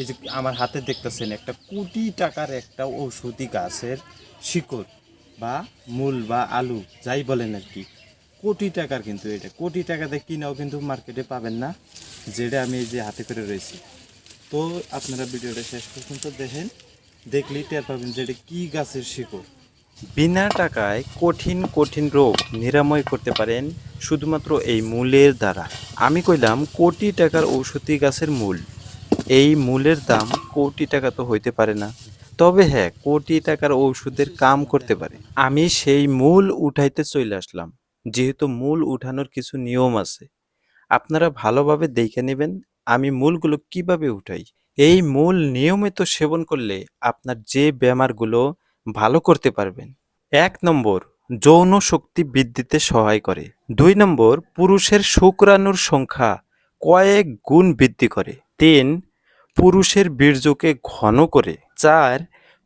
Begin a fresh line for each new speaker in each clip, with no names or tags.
এই যে আমার হাতে দেখতেছেন একটা কোটি টাকার একটা ঔষধি গাছের শিকড় বা মূল বা আলু, যাই বলেন আর কি। কোটি টাকার কিন্তু এটা। কোটি টাকাতে কিনাও কিন্তু মার্কেটে পাবেন না, যেটা আমি এই যে হাতে করে রয়েছি। তো আপনারা ভিডিওটা শেষ পর্যন্ত দেখেন, দেখলেই টের পাবেন যে এটা কী গাছের শিকড়। বিনা টাকায় কঠিন কঠিন রোগ নিরাময় করতে পারেন শুধুমাত্র এই মূলের দ্বারা। আমি কইলাম কোটি টাকার ঔষধি গাছের মূল। এই মূলের দাম কোটি টাকা তো হইতে পারে না। তবে হ্যাঁ কোটি টাকার ঔষধের কাম করতে পারে। আমি সেই মূল উঠাইতে চলে আসলাম। যেহেতু মূল উঠানোর কিছু নিয়ম আছে। আপনারা ভালোভাবে দেখে নেবেন আমি মূলগুলো কীভাবে উঠাই। এই মূল নিয়মিত সেবন করলে আপনার যে ব্যামারগুলো ভালো করতে পারবেন। এক নম্বর, যৌন শক্তি বৃদ্ধিতে সহায় করে। দুই নম্বর, পুরুষের শুক্রাণুর সংখ্যা কয়েক গুণ বৃদ্ধি করে। তিন পুরুষের বীর্যকে ঘন করে চার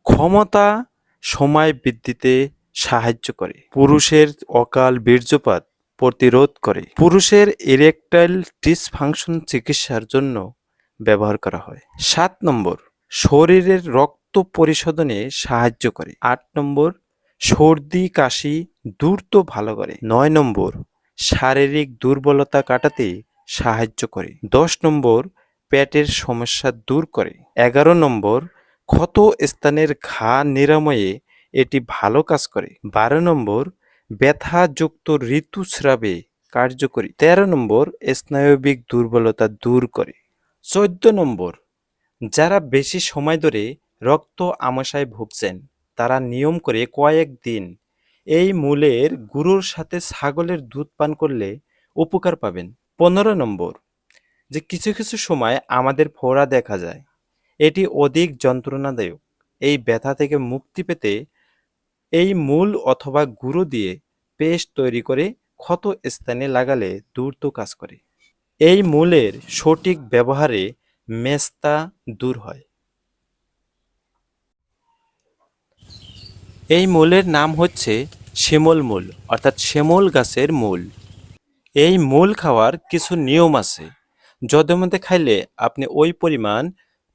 ক্ষমতা সময় বৃদ্ধিতে সাহায্য করে। পুরুষের অকাল বীর্যপাত প্রতিরোধ করে। পুরুষের ইরেকটাইল ডিসফাংশন চিকিৎসার জন্য ব্যবহার করা হয়। সাত নম্বর, শরীরের রক্ত পরিশোধনে সাহায্য করে। আট নম্বর, সর্দি কাশি দ্রুত ভালো করে। নয় নম্বর, শারীরিক দুর্বলতা কাটাতে সাহায্য করে। দশ নম্বর পেটের সমস্যা দূর করে। এগারো নম্বর, ক্ষত স্থানের ঘা নিরাময়ে এটি ভালো কাজ করে। বারো নম্বর, ব্যথাযুক্ত ঋতুস্রাবে কার্যকরী। তেরো নম্বর, স্নায়বিক দুর্বলতা দূর করে। চোদ্দ নম্বর, যারা বেশি সময় ধরে রক্ত আমাশায় ভুগছেন, তারা নিয়ম করে কয়েক দিন এই মূলের গুঁড়োর সাথে ছাগলের দুধ পান করলে উপকার পাবেন। পনেরো নম্বর যে কিছু কিছু সময় আমাদের ফোড়া দেখা যায়। এটি অধিক যন্ত্রণাদায়ক। এই ব্যথা থেকে মুক্তি পেতে এই মূল অথবা গুঁড়ো দিয়ে পেস্ট তৈরি করে ক্ষত স্থানে লাগালে দ্রুত কাজ করে। এই মূলের সঠিক ব্যবহারে মেস্তা দূর হয়। এই মূলের নাম হচ্ছে শিমল মূল, অর্থাৎ শিমল গাছের মূল। এই মূল খাওয়ার কিছু নিয়ম আছে। যদের মধ্যে খাইলে আপনি ওই পরিমাণ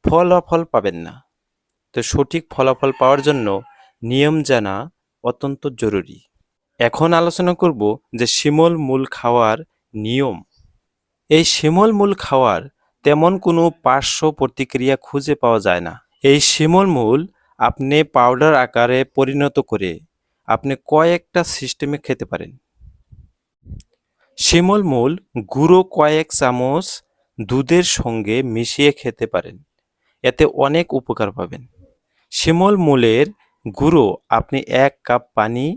ফলাফল পাবেন না। তো সঠিক ফলাফল পাওয়ার জন্য নিয়ম জানা অত্যন্ত জরুরি। এখন আলোচনা করব যে শিমল মূল খাওয়ার নিয়ম। এই শিমল মূল খাওয়ার তেমন কোনো পার্শ্ব প্রতিক্রিয়া খুঁজে পাওয়া যায় না। এই শিমল মূল আপনি পাউডার আকারে পরিণত করে আপনি কয়েকটা সিস্টেমে খেতে পারেন। শিমল মূল গুঁড়ো কয়েক চামচ দুধের সঙ্গে মিশিয়ে খেতে পারেন। এতে অনেক উপকার পাবেন। শিমল মূলের গুঁড়ো আপনি এক কাপ পানি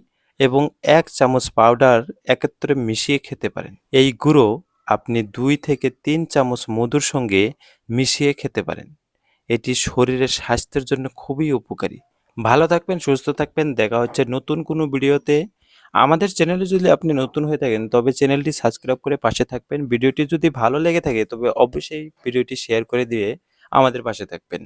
এবং এক চামচ পাউডার একত্রে মিশিয়ে খেতে পারেন। এই গুঁড়ো আপনি দুই থেকে তিন চামচ মধুর সঙ্গে মিশিয়ে খেতে পারেন। এটি শরীরের স্বাস্থ্যের জন্য খুবই উপকারী। ভালো থাকবেন, সুস্থ থাকবেন। দেখা হচ্ছে নতুন কোনো ভিডিওতে। আমাদের চ্যানেলে যদি আপনি নতুন হয়ে থাকেন, তবে চ্যানেলটি সাবস্ক্রাইব করে পাশে থাকবেন। ভিডিওটি যদি ভালো লেগে থাকে, তবে অবশ্যই ভিডিওটি শেয়ার করে দিয়ে আমাদের পাশে থাকবেন।